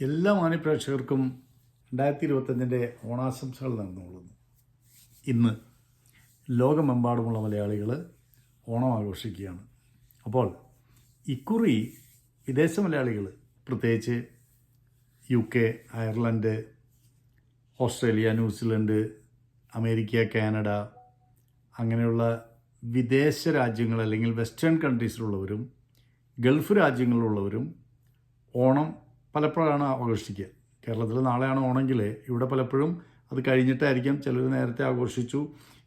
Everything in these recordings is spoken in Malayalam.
എല്ലാ മാന്യപ്രേക്ഷകർക്കും രണ്ടായിരത്തി ഇരുപത്തഞ്ചിന്റെ ഓണാശംസകൾ നടന്നുകൊള്ളുന്നു ഇന്ന് ലോകമെമ്പാടുമുള്ള മലയാളികൾ ഓണം ആഘോഷിക്കുകയാണ്. അപ്പോൾ ഇക്കുറി വിദേശ മലയാളികൾ പ്രത്യേകിച്ച് U K Ireland Australia New Zealand America Canada അങ്ങനെയുള്ള വിദേശ രാജ്യങ്ങൾ അല്ലെങ്കിൽ വെസ്റ്റേൺ കൺട്രീസിലുള്ളവരും ഗൾഫ് രാജ്യങ്ങളിലുള്ളവരും ഓണം പലപ്പോഴാണ് ആഘോഷിക്കുക. കേരളത്തിൽ നാളെയാണ് ഓണമെങ്കിൽ ഇവിടെ പലപ്പോഴും അത് കഴിഞ്ഞിട്ടായിരിക്കാം ചിലർ നേരത്തെ ആഘോഷിച്ചു.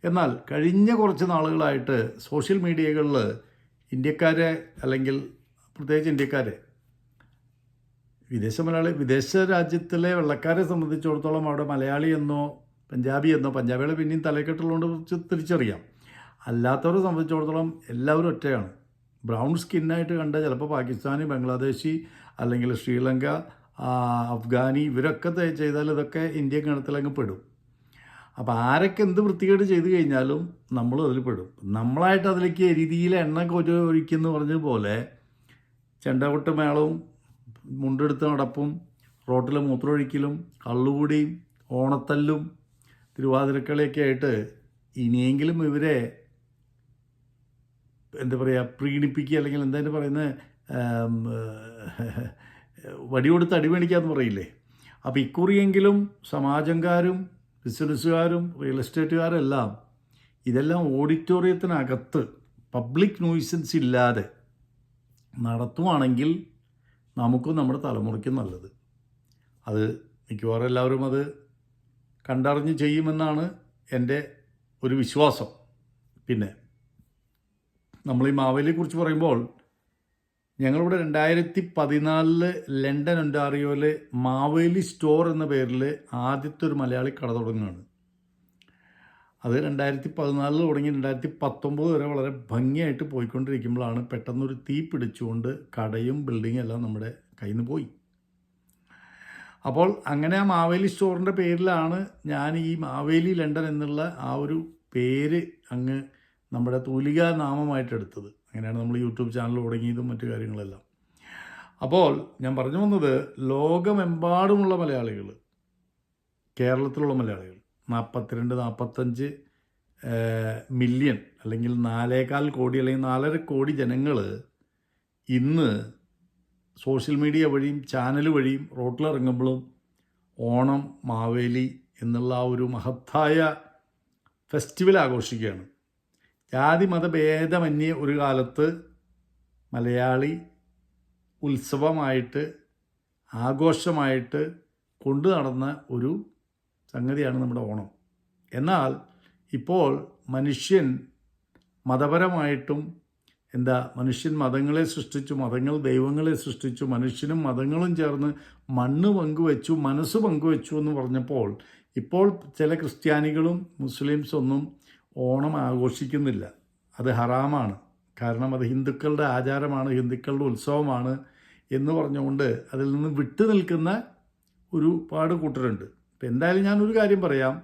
എന്നാൽ കഴിഞ്ഞ കുറച്ച് നാളുകളായിട്ട് സോഷ്യൽ മീഡിയകളിൽ ഇന്ത്യക്കാരെ അല്ലെങ്കിൽ പ്രത്യേകിച്ച് ഇന്ത്യക്കാരെ വിദേശ മലയാളി വിദേശ രാജ്യത്തിലെ വെള്ളക്കാരെ സംബന്ധിച്ചിടത്തോളം അവിടെ മലയാളി എന്നോ പഞ്ചാബി എന്നോ പഞ്ചാബികളെ പിന്നെയും തലക്കെട്ടുള്ളതുകൊണ്ട് കുറച്ച് തിരിച്ചറിയാം. അല്ലാത്തവരെ സംബന്ധിച്ചിടത്തോളം എല്ലാവരും ഒറ്റയാണ്. ബ്രൗൺ സ്കിന്നായിട്ട് കണ്ട ചിലപ്പോൾ പാകിസ്ഥാനി ബംഗ്ലാദേശി അല്ലെങ്കിൽ ശ്രീലങ്ക അഫ്ഗാനി ഇവരൊക്കെ ചെയ്താൽ ഇതൊക്കെ ഇന്ത്യൻ ഗണത്തിലങ്ങ് പെടും. അപ്പോൾ ആരൊക്കെ എന്ത് വൃത്തികേട് ചെയ്തു കഴിഞ്ഞാലും നമ്മൾ അതിൽ പെടും. നമ്മളായിട്ട് അതിലേക്ക് രീതിയിൽ എണ്ണ കൊരു ഒഴിക്കുന്നു പറഞ്ഞതുപോലെ ചെണ്ടകൊട്ട് മേളവും മുണ്ടെടുത്ത് നടപ്പും റോട്ടിൽ മൂത്രമൊഴിക്കലും കള്ളുകൂടിയും ഓണത്തല്ലും തിരുവാതിരക്കളിയൊക്കെ ആയിട്ട് ഇനിയെങ്കിലും ഇവരെ എന്താ പറയുക പ്രീണിപ്പിക്കുക അല്ലെങ്കിൽ എന്തായാലും പറയുന്നത് വടി കൊടുത്ത് അടിമേണിക്കാന്ന് പറയില്ലേ? അപ്പോൾ ഇക്കുറിയെങ്കിലും സമാജംകാരും ബിസിനസ്സുകാരും റിയൽ എസ്റ്റേറ്റുകാരും എല്ലാം ഇതെല്ലാം ഓഡിറ്റോറിയത്തിനകത്ത് പബ്ലിക് നോയ്സൻസ് ഇല്ലാതെ നടത്തുവാണെങ്കിൽ നമുക്കും നമ്മുടെ തലമുറയ്ക്കും നല്ലത്. അത് മിക്കവാറും എല്ലാവരും അത് കണ്ടറിഞ്ഞ് ചെയ്യുമെന്നാണ് എന്റെ ഒരു വിശ്വാസം. പിന്നെ നമ്മൾ ഈ മാവേലിയെ കുറിച്ച് പറയുമ്പോൾ ഞങ്ങളിവിടെ രണ്ടായിരത്തി പതിനാലിൽ ലണ്ടൻ ഒന്റാറിയോയിൽ മാവേലി സ്റ്റോർ എന്ന പേരിൽ ആദ്യത്തെ ഒരു മലയാളി കട തുടങ്ങുകയാണ്. അത് രണ്ടായിരത്തി പതിനാലിൽ തുടങ്ങി രണ്ടായിരത്തി പത്തൊമ്പത് വരെ വളരെ ഭംഗിയായിട്ട് പോയിക്കൊണ്ടിരിക്കുമ്പോഴാണ് പെട്ടെന്നൊരു തീ പിടിച്ചുകൊണ്ട് കടയും ബിൽഡിങ്ങും എല്ലാം നമ്മുടെ കയ്യിൽ നിന്ന് പോയി. അപ്പോൾ അങ്ങനെ ആ മാവേലി സ്റ്റോറിന്റെ പേരിലാണ് ഞാൻ ഈ മാവേലി ലണ്ടൻ എന്നുള്ള ആ ഒരു പേര് അങ്ങ് നമ്മുടെ തൂലിക നാമമായിട്ട് എടുത്തത്. അങ്ങനെയാണ് നമ്മൾ യൂട്യൂബ് ചാനൽ തുടങ്ങിയതും മറ്റു കാര്യങ്ങളെല്ലാം. അപ്പോൾ ഞാൻ പറഞ്ഞു വന്നത് ലോകമെമ്പാടുമുള്ള മലയാളികൾ കേരളത്തിലുള്ള മലയാളികൾ നാൽപ്പത്തിരണ്ട് നാൽപ്പത്തഞ്ച് മില്യൺ അല്ലെങ്കിൽ നാലേകാൽ കോടി അല്ലെങ്കിൽ നാലര കോടി ജനങ്ങൾ ഇന്ന് സോഷ്യൽ മീഡിയ വഴിയും ചാനൽ വഴിയും റോട്ടിലിറങ്ങുമ്പോഴും ഓണം മാവേലി എന്നുള്ള ആ ഒരു മഹത്തായ ഫെസ്റ്റിവൽ ആഘോഷിക്കുകയാണ്. ജാതി മതഭേദമന്യേ ഒരു കാലത്ത് മലയാളി ഉത്സവമായിട്ട് ആഘോഷമായിട്ട് കൊണ്ടു നടന്ന ഒരു സംഗതിയാണ് നമ്മുടെ ഓണം. എന്നാൽ ഇപ്പോൾ മനുഷ്യൻ മതപരമായിട്ടും എന്താ മനുഷ്യൻ മതങ്ങളെ സൃഷ്ടിച്ചു മതങ്ങൾ ദൈവങ്ങളെ സൃഷ്ടിച്ചു മനുഷ്യനും മതങ്ങളും ചേർന്ന് മണ്ണ് പങ്കുവെച്ചു മനസ്സ് പങ്കുവെച്ചു എന്ന് പറഞ്ഞപ്പോൾ ഇപ്പോൾ ചില ക്രിസ്ത്യാനികളും മുസ്ലിംസ് ഒന്നും ഓണം ആഘോഷിക്കുന്നില്ല. അത് ഹറാമാണ്. കാരണം അത് ഹിന്ദുക്കളുടെ ആചാരമാണ് ഹിന്ദുക്കളുടെ ഉത്സവമാണ് എന്ന് പറഞ്ഞുകൊണ്ട് അതിൽ നിന്ന് വിട്ടു നിൽക്കുന്ന ഒരു പാട് കൂട്ടരുണ്ട്. ഇപ്പം എന്തായാലും ഞാനൊരു കാര്യം പറയാം.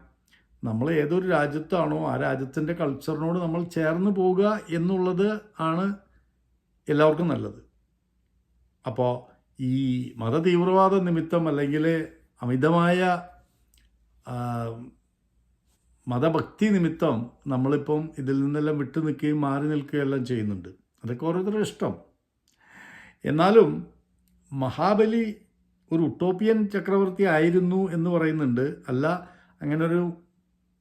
നമ്മൾ ഏതൊരു രാജ്യത്താണോ ആ രാജ്യത്തിന്റെ കൾച്ചറിനോട് നമ്മൾ ചേർന്ന് പോവുക എന്നുള്ളത് ആണ് എല്ലാവർക്കും നല്ലത്. അപ്പോൾ ഈ മതതീവ്രവാദ നിമിത്തം അല്ലെങ്കിൽ അമിതമായ മതഭക്തി നിമിത്തം നമ്മളിപ്പം ഇതിൽ നിന്നെല്ലാം വിട്ടു നിൽക്കുകയും മാറി നിൽക്കുകയും എല്ലാം ചെയ്യുന്നുണ്ട്. അതൊക്കെ ഓരോരുത്തരുടെ ഇഷ്ടം. എന്നാലും മഹാബലി ഒരു ഉട്ടോപ്പിയൻ ചക്രവർത്തി ആയിരുന്നു എന്ന് പറയുന്നുണ്ട്. അല്ല അങ്ങനെ ഒരു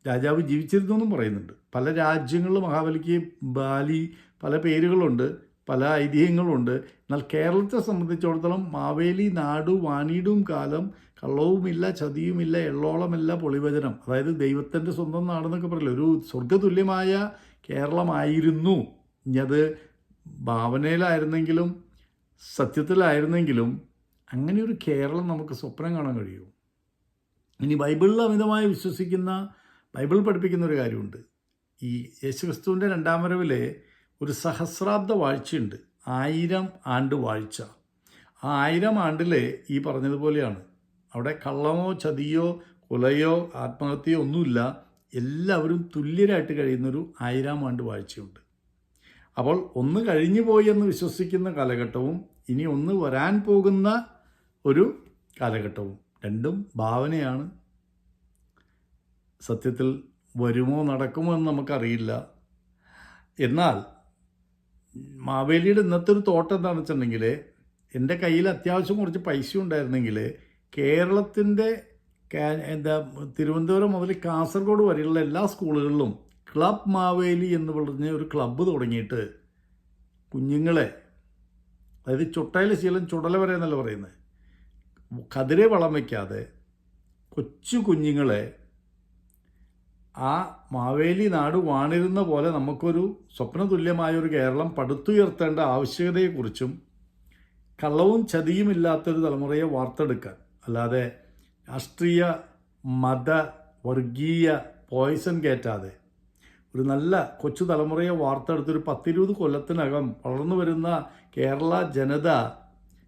രാജാവ് ജീവിച്ചിരുന്നു എന്നും പറയുന്നുണ്ട്. പല രാജ്യങ്ങളിലും മഹാബലിക്ക് ബാലി പല പേരുകളുണ്ട് പല ഐതിഹ്യങ്ങളുണ്ട്. എന്നാൽ കേരളത്തെ സംബന്ധിച്ചിടത്തോളം മാവേലി നാടു വാണിടും കാലം കള്ളവുമില്ല ചതിയുമില്ല എള്ളോളമില്ല പൊളിവചനം. അതായത് ദൈവത്തിന്റെ സ്വന്തം നാടെന്നൊക്കെ പറയില്ല ഒരു സ്വർഗതുല്യമായ കേരളമായിരുന്നു. അത് ഭാവനയിലായിരുന്നെങ്കിലും സത്യത്തിലായിരുന്നെങ്കിലും അങ്ങനെ ഒരു കേരളം നമുക്ക് സ്വപ്നം കാണാൻ കഴിയുമോ ഇനി ബൈബിളിൽ അമിതമായി വിശ്വസിക്കുന്ന ബൈബിൾ പഠിപ്പിക്കുന്ന ഒരു കാര്യമുണ്ട്. ഈ യേശുക്രിസ്തുവിന്റെ രണ്ടാം വരവിലെ ഒരു സഹസ്രാബ്ദ വാഴ്ചയുണ്ട്. ആയിരം ആണ്ട് വാഴ്ച. ആ ആയിരം ആണ്ടിലെ ഈ പറഞ്ഞതുപോലെയാണ്. അവിടെ കള്ളമോ ചതിയോ കൊലയോ ആത്മഹത്യയോ ഒന്നുമില്ല. എല്ലാവരും തുല്യരായിട്ട് കഴിയുന്നൊരു ആയിരം ആണ്ട് വാഴ്ചയുണ്ട്. അപ്പോൾ ഒന്ന് കഴിഞ്ഞു പോയി എന്ന് വിശ്വസിക്കുന്ന കാലഘട്ടവും ഇനി ഒന്ന് വരാൻ പോകുന്ന ഒരു കാലഘട്ടവും രണ്ടും ഭാവനയാണ്. സത്യത്തിൽ വരുമോ നടക്കുമോ എന്ന് നമുക്കറിയില്ല. എന്നാൽ മാവേലിയുടെ ഇന്നത്തെ ഒരു തോട്ടം എന്താണെന്ന് വെച്ചിട്ടുണ്ടെങ്കിൽ എന്റെ കയ്യിൽ അത്യാവശ്യം കുറച്ച് പൈസ ഉണ്ടായിരുന്നെങ്കിൽ കേരളത്തിന്റെ എന്താ തിരുവനന്തപുരം മുതൽ കാസർഗോഡ് വരെയുള്ള എല്ലാ സ്കൂളുകളിലും ക്ലബ് മാവേലി എന്ന് പറഞ്ഞ ഒരു ക്ലബ്ബ് തുടങ്ങിയിട്ട് കുഞ്ഞുങ്ങളെ അതായത് ചുട്ടയിലെ ശീലം ചുടല വരെ എന്നല്ല പറയുന്നത് കതിരെ വളം വയ്ക്കാതെ കൊച്ചു കുഞ്ഞുങ്ങളെ ആ മാവേലി നാട് വാണിരുന്ന പോലെ നമുക്കൊരു സ്വപ്നതുല്യമായ ഒരു കേരളം പടുത്തുയർത്തേണ്ട ആവശ്യകതയെക്കുറിച്ചും കള്ളവും ചതിയും ഇല്ലാത്തൊരു തലമുറയെ വാർത്തെടുക്കാൻ. അല്ലാതെ രാഷ്ട്രീയ മത വർഗീയ പോയിസൺ കയറ്റാതെ ഒരു നല്ല കൊച്ചു തലമുറയെ വാർത്തെടുത്തൊരു പത്തിരുപത് കൊല്ലത്തിനകം വളർന്നു വരുന്ന കേരള ജനത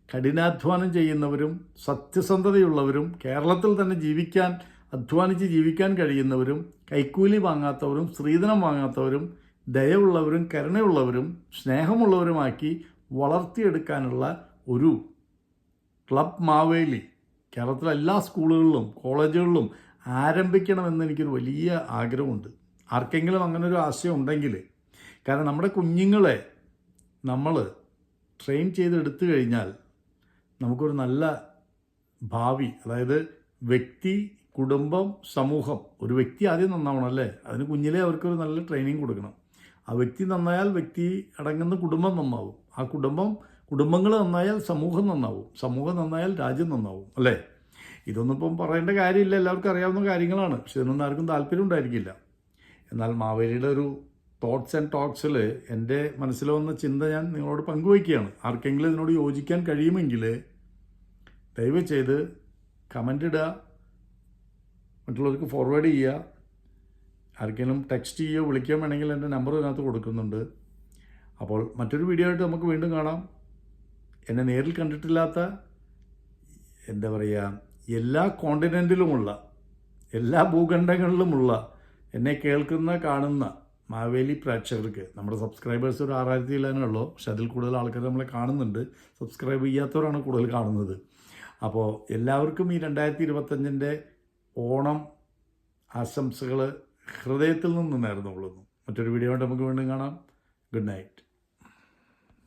കഠിനാധ്വാനം ചെയ്യുന്നവരും സത്യസന്ധതയുള്ളവരും കേരളത്തിൽ തന്നെ ജീവിക്കാൻ അധ്വാനിച്ച് ജീവിക്കാൻ കഴിയുന്നവരും കൈക്കൂലി വാങ്ങാത്തവരും സ്ത്രീധനം വാങ്ങാത്തവരും ദയവുള്ളവരും കരുണയുള്ളവരും സ്നേഹമുള്ളവരുമാക്കി വളർത്തിയെടുക്കാനുള്ള ഒരു ക്ലബ് മാവേലി. കേരളത്തിലെ എല്ലാ സ്കൂളുകളിലും കോളേജുകളിലും ആരംഭിക്കണമെന്ന് എനിക്കൊരു വലിയ ആഗ്രഹമുണ്ട്. ആർക്കെങ്കിലും അങ്ങനെ ഒരു ആശയം ഉണ്ടെങ്കിൽ. കാരണം നമ്മുടെ കുഞ്ഞുങ്ങളെ നമ്മൾ ട്രെയിൻ ചെയ്തെടുത്തു കഴിഞ്ഞാൽ നമുക്കൊരു നല്ല ഭാവി അതായത് വ്യക്തി കുടുംബം സമൂഹം ഒരു വ്യക്തി ആദ്യം നന്നാവണം അല്ലേ അതിന് കുഞ്ഞിലെ അവർക്കൊരു നല്ല ട്രെയിനിങ് കൊടുക്കണം. ആ വ്യക്തി നന്നായാൽ വ്യക്തി അടങ്ങുന്ന കുടുംബം നന്നാവും. ആ കുടുംബം കുടുംബങ്ങൾ നന്നായാൽ സമൂഹം നന്നാവും. സമൂഹം നന്നായാൽ രാജ്യം നന്നാവും. അല്ലേ? ഇതൊന്നും ഇപ്പം പറയേണ്ട കാര്യമില്ല. എല്ലാവർക്കും അറിയാവുന്ന കാര്യങ്ങളാണ്. പക്ഷെ ഇതിനൊന്നും ആർക്കും താല്പര്യം ഉണ്ടായിരിക്കില്ല. എന്നാൽ മാവേലിയുടെ ഒരു തോട്ട്സ് ആൻഡ് ടോക്സിൽ എന്റെ മനസ്സിൽ വന്ന ചിന്ത ഞാൻ നിങ്ങളോട് പങ്കുവയ്ക്കുകയാണ്. ആർക്കെങ്കിലും ഇതിനോട് യോജിക്കാൻ കഴിയുമെങ്കിൽ ദയവ് ചെയ്ത് കമന്റ് ഇടുക. മറ്റുള്ളവർക്ക് ഫോർവേഡ് ചെയ്യുക. ആർക്കെങ്കിലും ടെക്സ്റ്റ് ചെയ്യുകയോ വിളിക്കുകയോ വേണമെങ്കിൽ എന്റെ നമ്പർ ഇതിനകത്ത് കൊടുക്കുന്നുണ്ട്. അപ്പോൾ മറ്റൊരു വീഡിയോ ആയിട്ട് നമുക്ക് വീണ്ടും കാണാം. എന്നെ നേരിൽ കണ്ടിട്ടില്ലാത്ത എന്താ പറയുക എല്ലാ കോണ്ടിനെന്റിലുമുള്ള എല്ലാ ഭൂഖണ്ഡങ്ങളിലുമുള്ള എന്നെ കേൾക്കുന്ന കാണുന്ന മാവേലി പ്രേക്ഷകർക്ക് നമ്മുടെ സബ്സ്ക്രൈബേഴ്സ് ഒരു ആറായിരത്തി ഇല്ലാനുള്ളൂ പക്ഷെ അതിൽ കൂടുതൽ ആൾക്കാർ നമ്മളെ കാണുന്നുണ്ട്. സബ്സ്ക്രൈബ് ചെയ്യാത്തവരാണ് കൂടുതൽ കാണുന്നത്. അപ്പോൾ എല്ലാവർക്കും ഈ രണ്ടായിരത്തി ഇരുപത്തഞ്ചിന്റെ ഓണം ആശംസകൾ ഹൃദയത്തിൽ നിന്ന് നേർന്നുകൊള്ളുന്നു. മറ്റൊരു വീഡിയോ ആയിട്ട് നമുക്ക് വീണ്ടും കാണാം. Good night